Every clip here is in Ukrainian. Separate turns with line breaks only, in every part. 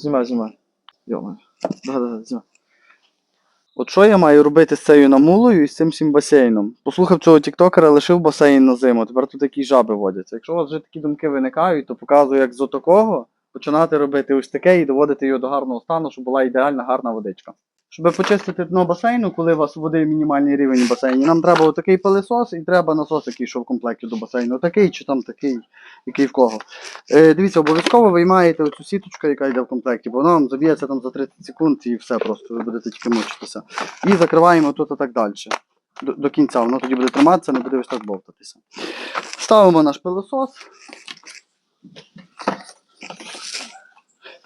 знімай, знімай. Йома. Да, да, знімай. От що я маю робити з цією намулою і з цим всім басейном? Послухав цього тіктокера, лишив басейн на зиму, тепер тут такі жаби водяться. Якщо у вас вже такі думки виникають, то показую, як з отакого починати робити ось таке і доводити його до гарного стану, щоб була ідеальна гарна водичка. Щоб почистити дно басейну, коли у вас води мінімальний рівень у басейні, нам треба отакий пилисос і треба насос, який йшов в комплекті до басейну. Такий чи там такий, який в кого. Е, дивіться, обов'язково виймаєте оцю сіточку, яка йде в комплекті, бо вона вам заб'ється там за 30 секунд і все просто, ви будете тільки мучитися. І закриваємо тут так далі. До, до кінця, воно тоді буде триматися, не буде ось так бовтатися. Ставимо наш пилосос.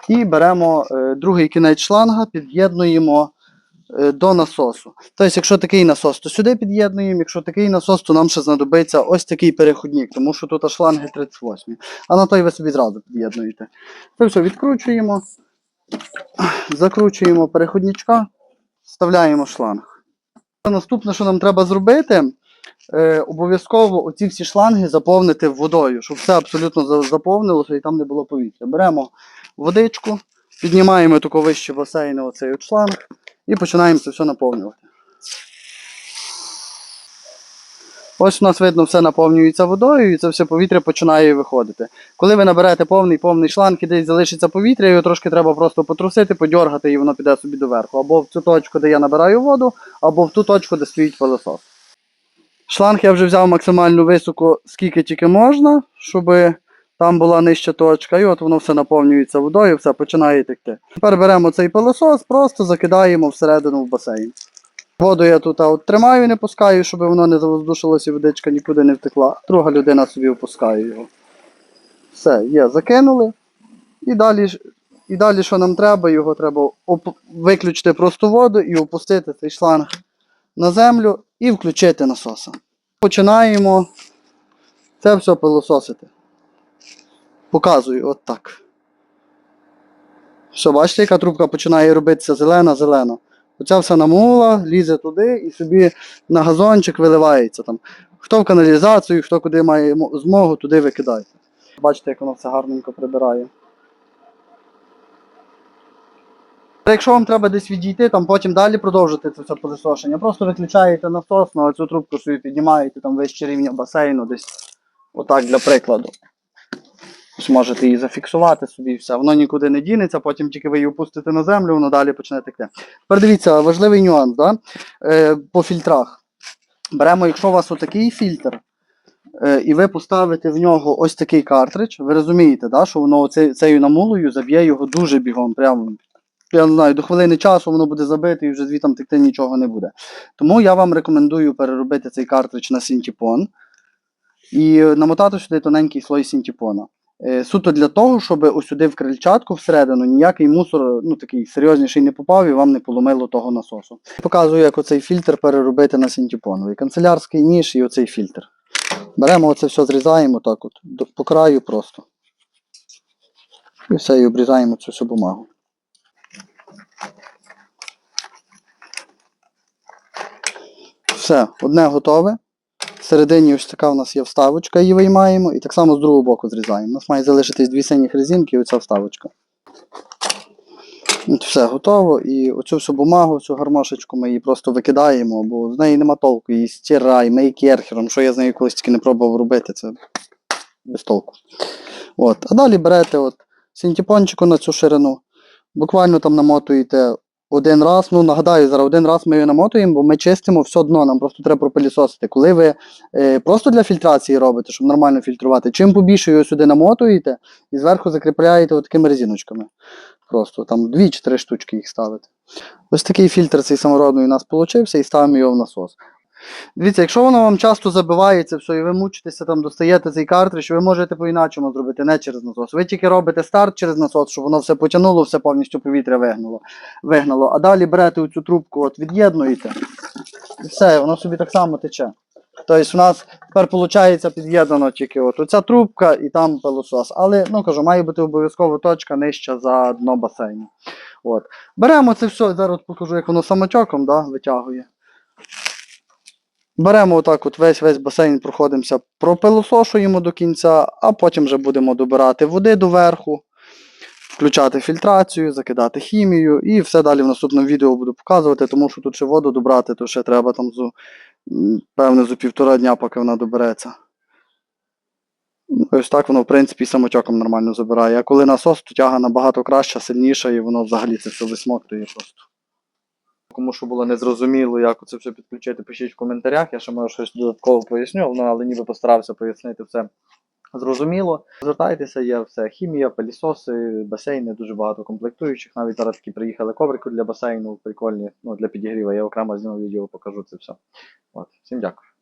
І беремо е, другий кінець шланга, під'єднуємо е, до насосу. Тобто, якщо такий насос, то сюди під'єднуємо, якщо такий насос, то нам ще знадобиться ось такий переходник, тому що тут шланги 38. А на той ви собі зразу під'єднуєте. Це все відкручуємо, закручуємо переходничка, вставляємо шланг. Наступне, що нам треба зробити, е, обов'язково оці всі шланги заповнити водою, щоб все абсолютно заповнилося і там не було повітря. Беремо водичку, піднімаємо тако вище басейну оцей шланг і починаємо це все наповнювати. Ось у нас видно, все наповнюється водою, і це все повітря починає виходити. Коли ви наберете повний повний шланг і десь залишиться повітря, його трошки треба просто потрусити, подьоргати, і воно піде собі доверху. Або в цю точку, де я набираю воду, або в ту точку, де стоїть пилосос. Шланг я вже взяв максимальну високу, скільки тільки можна, щоб там була нижча точка, і от воно все наповнюється водою, все починає текти. Тепер беремо цей пилосос, просто закидаємо всередину в басейн. Воду я тут от тримаю, не пускаю, щоб воно не завоздушилося, і водичка нікуди не втекла. Друга людина собі опускає його. Все, є, закинули. І далі, і далі, що нам треба, його треба виключити просто воду і опустити цей шланг на землю і включити насоса. Починаємо це все пилососити. Показую от так. Все, бачите, яка трубка починає робитися зелена-зелена. Оця вся намула, лізе туди і собі на газончик виливається там. Хто в каналізацію, хто куди має змогу, туди викидайте. Бачите, як воно все гарненько прибирає. Якщо вам треба десь відійти, там потім далі продовжити це все пилисошення, просто виключаєте насос, на цю трубку собі піднімаєте там вище рівня басейну, десь отак для прикладу. Ось Можете її зафіксувати собі і все. Воно нікуди не дінеться, потім тільки ви її опустите на землю, воно далі почне текти. Тепер дивіться, важливий нюанс да? е, по фільтрах. Беремо, якщо у вас отакий фільтр, е, і ви поставите в нього ось такий картридж, ви розумієте, да, що воно оце, цією намулою заб'є його дуже бігом. Прямо, я не знаю, до хвилини часу воно буде забите і вже звітом текти нічого не буде. Тому я вам рекомендую переробити цей картридж на синтепон і намотати сюди тоненький слой синтепона. Е, Суто для того, щоб ось сюди в крильчатку всередину ніякий мусор, ну такий серйозніший не попав і вам не поломило того насосу. Показую, як оцей фільтр переробити на синтепоновий. Канцелярський ніж і оцей фільтр. Беремо оце все, зрізаємо так от, по краю просто. І все, і обрізаємо цю всю бумагу. Все, одне готове. Всередині ось така у нас є вставочка, її виймаємо, і так само з другого боку зрізаємо. У нас має залишитись дві синіх резинки і оця вставочка. От все готово. І оцю всю бумагу, цю гармошечку ми її просто викидаємо, бо з неї нема толку. Її стирай, мий керхером, що я з нею колись тільки не пробував робити, це без толку. От. А далі берете от синтепончику на цю ширину, буквально там намотуєте один раз, ну нагадаю, зараз один раз ми її намотуємо, бо ми чистимо все дно, нам просто треба пропилісосити. Коли ви е, просто для фільтрації робите, щоб нормально фільтрувати, чим побільше його сюди намотуєте і зверху закріпляєте такими резиночками. Просто там дві чи три штучки їх ставите. Ось такий фільтр цей самородний у нас вийшов і ставимо його в насос. Дивіться, якщо воно вам часто забивається, все, і ви мучитеся, там достаєте цей картридж, ви можете по-іначому зробити, не через насос. Ви тільки робите старт через насос, щоб воно все потягнуло, все повністю повітря вигнало. вигнало. А далі берете цю трубку, от від'єднуєте, і все, воно собі так само тече. Тобто в нас тепер виходить під'єднано тільки от оця трубка і там пилосос. Але, ну кажу, має бути обов'язково точка нижча за дно басейну. От. Беремо це все, зараз покажу, як воно самотеком да, витягує. Беремо отак от весь весь басейн, проходимося, пропилосошуємо до кінця, а потім вже будемо добирати води доверху. включати фільтрацію, закидати хімію, і все далі в наступному відео буду показувати, тому що тут ще воду добрати, то ще треба там зу, певне за півтора дня, поки вона добереться. Ось так воно, в принципі, і самотьоком нормально забирає. А коли насос, то тяга набагато краща, сильніша, і воно взагалі це все висмоктує просто. Кому що було незрозуміло, як це все підключити, пишіть в коментарях. Я ще може щось додатково поясню, ну, але ніби постарався пояснити все зрозуміло. Звертайтеся, є все хімія, пилісоси, басейни, дуже багато комплектуючих. Навіть зараз такі приїхали коврики для басейну, прикольні, ну, для підігріву. Я окремо зніму відео, покажу це все. От. Всім дякую.